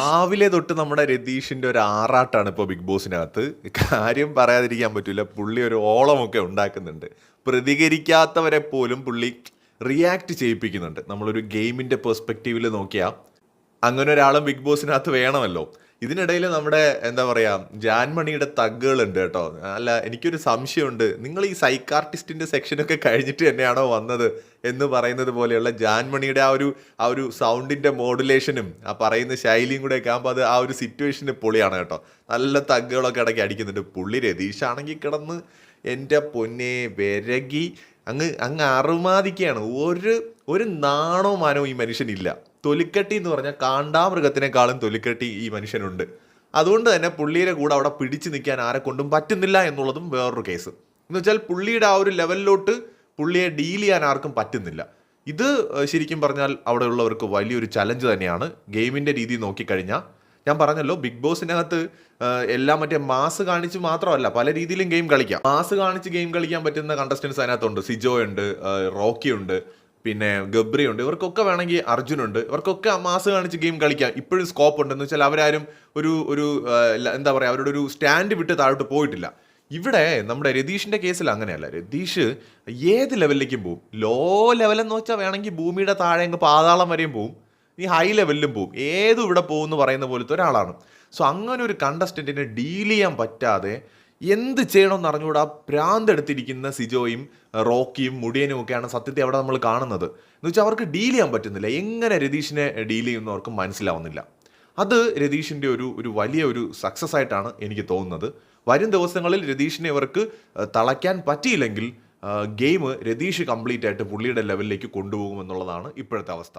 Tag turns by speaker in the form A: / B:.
A: രാവിലെ തൊട്ട് നമ്മുടെ രതീഷിന്റെ ഒരു ആറാട്ടാണ് ഇപ്പോൾ ബിഗ് ബോസിനകത്ത് കാര്യം പറയാതിരിക്കാൻ പറ്റില്ല പുള്ളി ഒരു ഓളമൊക്കെ ഉണ്ടാക്കുന്നുണ്ട്. പ്രതികരിക്കാത്തവരെ പോലും പുള്ളി റിയാക്ട് ചെയ്യിപ്പിക്കുന്നുണ്ട്. നമ്മളൊരു ഗെയിമിന്റെ പെർസ്പെക്റ്റീവിൽ നോക്കിയാൽ അങ്ങനെ ഒരാളും ബിഗ് ബോസിനകത്ത് വേണമല്ലോ. ഇതിനിടയിൽ നമ്മുടെ എന്താ പറയാ ജാൻമണിയുടെ തഗ്ഗുകളുണ്ട് കേട്ടോ. അല്ല എനിക്കൊരു സംശയമുണ്ട്. നിങ്ങൾ ഈ സൈക്കാർട്ടിസ്റ്റിന്റെ സെക്ഷനൊക്കെ കഴിഞ്ഞിട്ട് തന്നെയാണോ വന്നത് എന്ന് പറയുന്നത് പോലെയുള്ള ജാൻമണിയുടെ ആ ഒരു ആ ഒരു സൗണ്ടിന്റെ മോഡുലേഷനും ആ പറയുന്ന ശൈലിയും കൂടെ ഒക്കെ ആകുമ്പോൾ അത് ആ ഒരു സിറ്റുവേഷന് പൊളിയാണ് കേട്ടോ. നല്ല തഗ്ഗുകളൊക്കെ ഇടയ്ക്ക് അടിക്കുന്നുണ്ട്. പുള്ളി രതീഷാണെങ്കിൽ കിടന്ന് എന്റെ പൊന്നെ വിരകി അങ്ങ് അങ്ങ് അറുമാദിക്കുകയാണ് ഒരു ഒരു നാണോ മാനോ ഈ മനുഷ്യനില്ല. തൊലിക്കട്ടി എന്ന് പറഞ്ഞാൽ കാണ്ടാമൃഗത്തിനേക്കാളും തൊലിക്കട്ടി ഈ മനുഷ്യനുണ്ട്. അതുകൊണ്ട് തന്നെ പുള്ളിയുടെ കൂടെ അവിടെ പിടിച്ചു നിൽക്കാൻ ആരെ കൊണ്ടും പറ്റുന്നില്ല എന്നുള്ളതും വേറൊരു കേസ്. എന്ന് വെച്ചാൽ പുള്ളിയുടെ ആ ഒരു ലെവലിലോട്ട് പുള്ളിയെ ഡീൽ ചെയ്യാൻ ആർക്കും പറ്റുന്നില്ല. ഇത് ശരിക്കും പറഞ്ഞാൽ അവിടെയുള്ളവർക്ക് വലിയൊരു ചലഞ്ച് തന്നെയാണ്. ഗെയിമിന്റെ രീതി നോക്കിക്കഴിഞ്ഞാൽ ഞാൻ പറഞ്ഞല്ലോ ബിഗ് ബോസിനകത്ത് എല്ലാം മറ്റേ മാസ് കാണിച്ച് മാത്രമല്ല പല രീതിയിലും ഗെയിം കളിക്കാം. മാസ് കാണിച്ച് ഗെയിം കളിക്കാൻ പറ്റുന്ന കണ്ടസ്റ്റൻസ് അതിനകത്തുണ്ട്. സിജോ ഉണ്ട് റോക്കി ഉണ്ട് പിന്നെ ഗബ്രി ഉണ്ട്. ഇവർക്കൊക്കെ വേണമെങ്കിൽ അർജുനുണ്ട് ഇവർക്കൊക്കെ മാസ് കാണിച്ച് ഗെയിം കളിക്കാം. ഇപ്പോഴും സ്കോപ്പ് ഉണ്ടെന്ന് വെച്ചാൽ അവരാരും ഒരു ഒരു എന്താ പറയുക അവരുടെ ഒരു സ്റ്റാൻഡ് വിട്ട് താഴോട്ട് പോയിട്ടില്ല. ഇവിടെ നമ്മുടെ രതീഷിന്റെ കേസിൽ അങ്ങനെയല്ല. രതീഷ് ഏത് ലെവലിലേക്കും പോവും. ലോ ലെവലെന്ന് വെച്ചാൽ വേണമെങ്കിൽ ഭൂമിയുടെ താഴെ അങ്ങ് പാതാളം വരെയും പോവും. ഈ ഹൈ ലെവലിലും പോവും. ഏതും ഇവിടെ പോകും എന്ന് പറയുന്ന പോലത്തെ ഒരാളാണ്. സോ അങ്ങനെ ഒരു കണ്ടസ്റ്റന്റിനെ ഡീൽ ചെയ്യാൻ പറ്റാതെ എന്ത് ചെയ്യണമെന്ന് അറിഞ്ഞുകൂടാ? ഭ്രാന്തെടുത്തിരിക്കുന്ന സിജോയും റോക്കിയും മുടിയനും ഒക്കെയാണ് സത്യത്തെ അവിടെ നമ്മൾ കാണുന്നത്. എന്ന് വെച്ചാൽ അവർക്ക് ഡീൽ ചെയ്യാൻ പറ്റുന്നില്ല. എങ്ങനെ രതീഷിനെ ഡീൽ ചെയ്യുമെന്ന് അവർക്ക് മനസ്സിലാവുന്നില്ല. അത് രതീഷിന്റെ ഒരു ഒരു വലിയ ഒരു സക്സസ് ആയിട്ടാണ് എനിക്ക് തോന്നുന്നത്. വരും ദിവസങ്ങളിൽ രതീഷിനെ ഇവർക്ക് തളയ്ക്കാൻ പറ്റിയില്ലെങ്കിൽ ഗെയിം രതീഷ് കംപ്ലീറ്റ് ആയിട്ട് പുള്ളിയുടെ ലെവലിലേക്ക് കൊണ്ടുപോകുമെന്നുള്ളതാണ് ഇപ്പോഴത്തെ അവസ്ഥ.